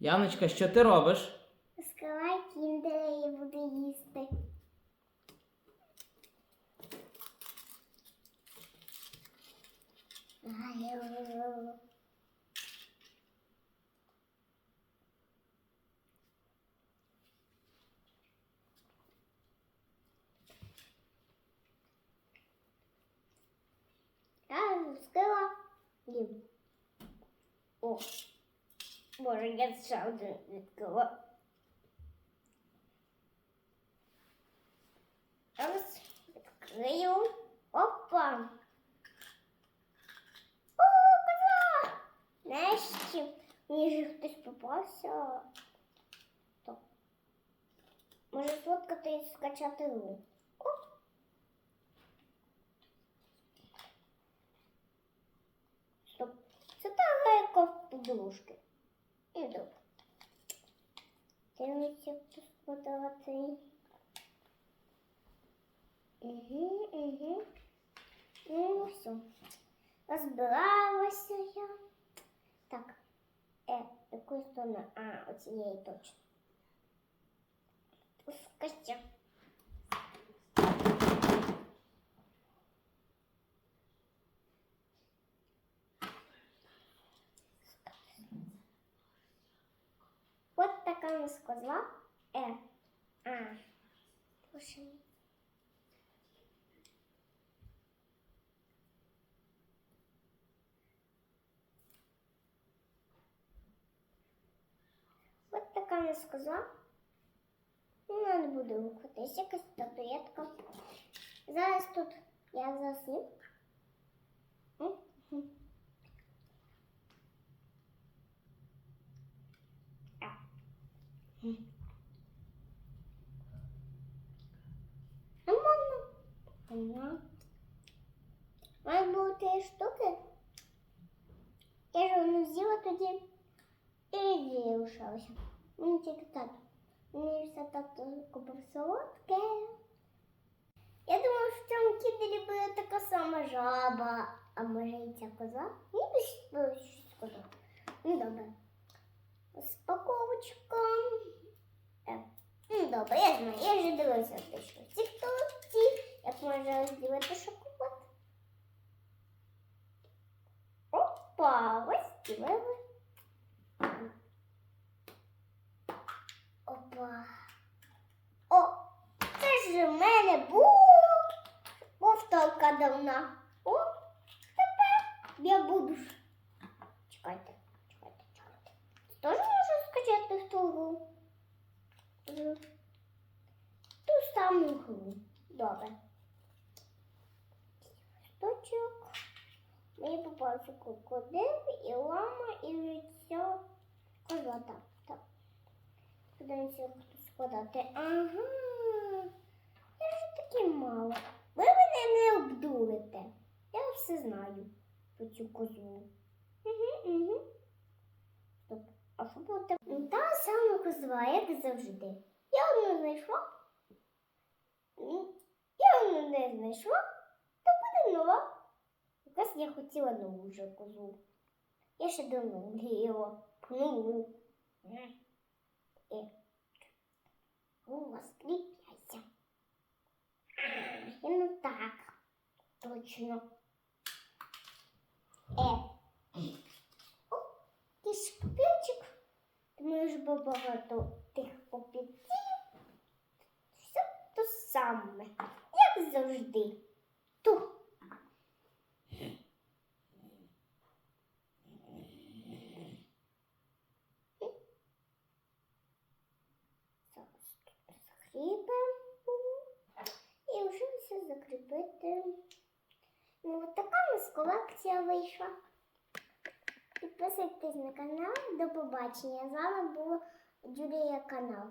Яночка, що ти робиш? Скривай кіндери і буду їсти. Я розкрила. О, боже, я ще один відкрила. Зараз відкрию. Опа. О, коза! Нарешті мені же хтось попався. То. Може сфоткати і скачати гру. Стоп. Це та гайка подружки. І добре. Дивимося, хто сфотографії. Угу, угу. Ну, все. Розбиралася я. Так. Е, якою сторону? А, оцієї точно. Пускайся. Вот така козла. Е. А. Слушай. От така у нас коза. Ну, не буде рухатись, якась статуетка. Зараз тут я засну. Мгм. А. М. А можна? Ага. Має штуки. Я ж воно з'їла тоді. І не лишалося. Мені тільки так. Мені все так купив солодке. Я думала, що в цьому кіндері буде така сама жаба, а може і ця коза. Було щось коза. Ну добре. Розпаковочка. Е, Ну добре, я знаю, я вже дивилася те, що в тіктоці, як можна розділити шоколад. Опа, розділили. Опа. О, це ж у мене був повторка давна. О, тепер я буду. Чекайте, Добре. Штучок. Мені попався крокодил і лама, і лиця коза. Так. Подивимося, складати. Ага. Я ж таки мало. Ви мене не обдурите. Я все знаю про цю козу. Угу, угу. Стоп. А що було Та сама коза, як завжди. Я одну знайшла. М, Я одну не знайшла, то буде нова. Якась я хотіла нову вже козу. Я ще давно мріяла. Ну. Гула, скріпляйся. І ну так. Точно. Е. О, ти ж папірчик. Ти маєш багато тих папірців. Все то саме. Як завжди. Ту. Зараз тут закріпимо. І вже все закріпити. Ну, от така у нас колекція вийшла. Підписуйтесь на канал. До побачення. З вами була Юлія канал.